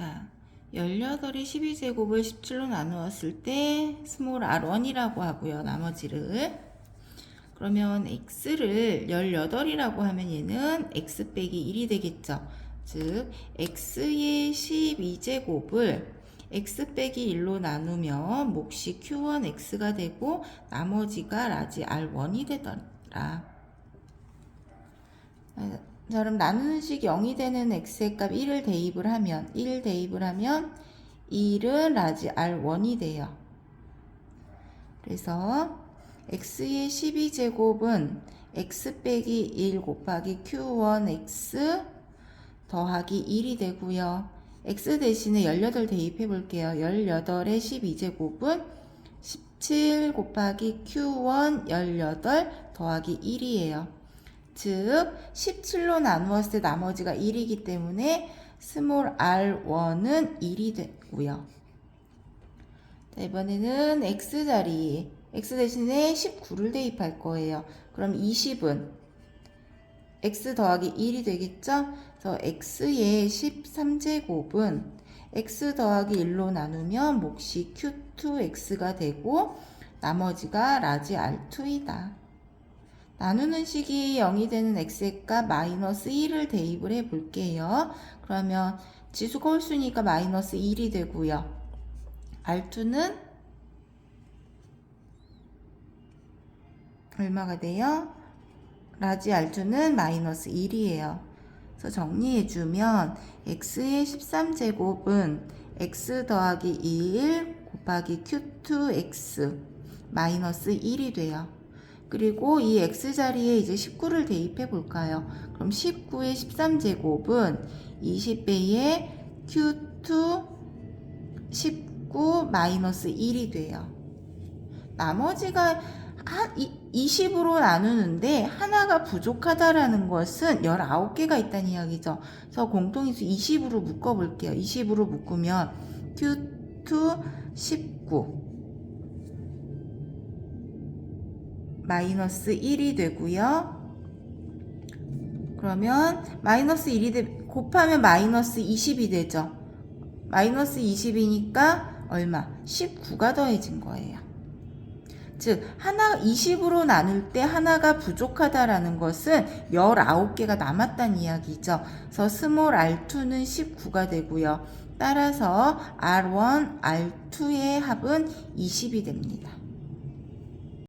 자, 18이 12제곱을 17로 나누었을 때 스몰 r1이라고 하고요. 나머지를. 그러면 x를 18이라고 하면 얘는 x 빼기 1이 되겠죠. 즉 x의 12제곱을 x 빼기 1로 나누면 몫이 q1 x가 되고 나머지가 라지 r1이 되더라. 아, 자, 그럼 나누는 식 0이 되는 x의 값 1을 대입을 하면 1 대입을 하면 1은 라지 r1이 돼요. 그래서 x의 12제곱은 x 빼기 1 곱하기 q1x 더하기 1이 되고요. x 대신에 18 대입해 볼게요. 18의 12제곱은 17 곱하기 q1 18 더하기 1이에요. 즉 17로 나누었을 때 나머지가 1이기 때문에 스몰 r1은 1이 되고요. 자, 이번에는 x자리 x 대신에 19를 대입할 거예요. 그럼 20은 x 더하기 1이 되겠죠? 그래서 x의 13제곱은 x 더하기 1로 나누면 몫이 q2x가 되고 나머지가 라지 r2이다. 나누는 식이 0이 되는 x의 값 마이너스 1을 대입을 해 볼게요. 그러면 지수가 홀수니까 마이너스 1이 되고요. R2는 얼마가 돼요? 라지 R2는 마이너스 1이에요. 그래서 정리해주면 x의 13제곱은 x 더하기 1 곱하기 q2x 마이너스 1이 돼요. 그리고 이 x자리에 이제 19를 대입해 볼까요? 그럼 19의 13제곱은 20배의 q2 19 마이너스 1이 돼요. 나머지가 한 20으로 나누는데 하나가 부족하다라는 것은 19개가 있다는 이야기죠. 그래서 공통인수 20으로 묶어 볼게요. 20으로 묶으면 q2 19 마이너스 1이 되고요. 그러면 마이너스 1이 되, 곱하면 마이너스 20이 되죠. 마이너스 20이니까 얼마? 19가 더해진 거예요. 즉 하나 20으로 나눌 때 하나가 부족하다라는 것은 19개가 남았다는 이야기죠. 그래서 스몰 r2는 19가 되고요. 따라서 r1, r2의 합은 20이 됩니다.